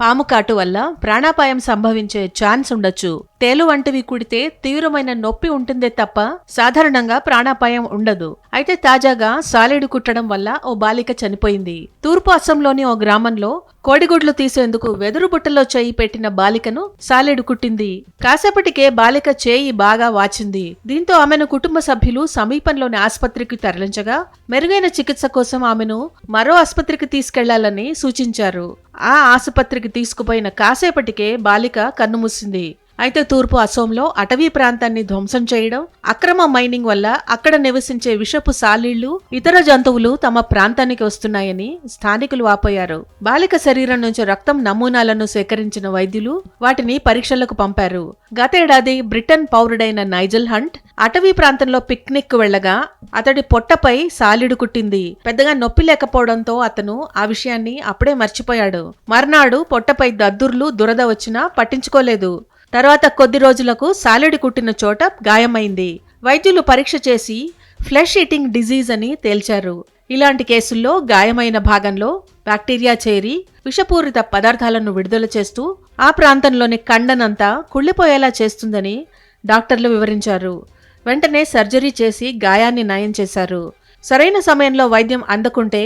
పాము కాటు వల్ల ప్రాణాపాయం సంభవించే ఛాన్స్ ఉండొచ్చు. తేలు వంటివి కుడితే తీవ్రమైన నొప్పి ఉంటుందే తప్ప సాధారణంగా ప్రాణాపాయం ఉండదు. అయితే తాజాగా సాలేడు కుట్టడం వల్ల ఓ బాలిక చనిపోయింది. తూర్పు అస్సాంలోని ఓ గ్రామంలో కోడిగుడ్లు తీసేందుకు వెదురు బుట్టలో చేయి పెట్టిన బాలికను సాలేడు కుట్టింది. కాసేపటికే బాలిక చేయి బాగా వాచింది. దీంతో ఆమెను కుటుంబ సభ్యులు సమీపంలోని ఆసుపత్రికి తరలించగా మెరుగైన చికిత్స కోసం ఆమెను మరో ఆసుపత్రికి తీసుకెళ్ళాలని సూచించారు. ఆ ఆసుపత్రికి తీసుకుపోయిన కాసేపటికే బాలిక కన్నుమూసింది అయితే తూర్పు అసోంలో అటవీ ప్రాంతాన్ని ధ్వంసం చేయడం అక్రమ మైనింగ్ వల్ల అక్కడ నివసించే విషపు సాలీళ్ళు ఇతర జంతువులు తమ ప్రాంతానికి వస్తున్నాయని స్థానికులు వాపోయారు. బాలిక శరీరం నుంచి రక్తం నమూనాలను సేకరించిన వైద్యులు వాటిని పరీక్షలకు పంపారు. గతేడాది బ్రిటన్ పౌరుడైన నైజల్ హంట్ అటవీ ప్రాంతంలో పిక్నిక్ వెళ్ళగా అతడి పొట్టపై సాలిడు కుట్టింది. పెద్దగా నొప్పి లేకపోవడంతో అతను ఆ విషయాన్ని అప్పుడే మర్చిపోయాడు. మర్నాడు పొట్టపై దద్దుర్లు దురద వచ్చినా పట్టించుకోలేదు. తర్వాత కొద్ది రోజులకు సాలిడి కుట్టిన చోట గాయమైంది. వైద్యులు పరీక్ష చేసి ఫ్లెష్ ఈటింగ్ డిజీజ్ అని తేల్చారు. ఇలాంటి కేసుల్లో గాయమైన భాగంలో బ్యాక్టీరియా చేరి విషపూరిత పదార్థాలను విడుదల చేస్తూ ఆ ప్రాంతంలోని కండనంతా కుళ్ళిపోయేలా చేస్తుందని డాక్టర్లు వివరించారు. వెంటనే సర్జరీ చేసి గాయాన్ని నయం చేశారు. సరైన సమయంలో వైద్యం అందకుంటే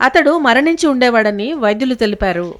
అతడు మరణించి ఉండేవాడని వైద్యులు తెలిపారు.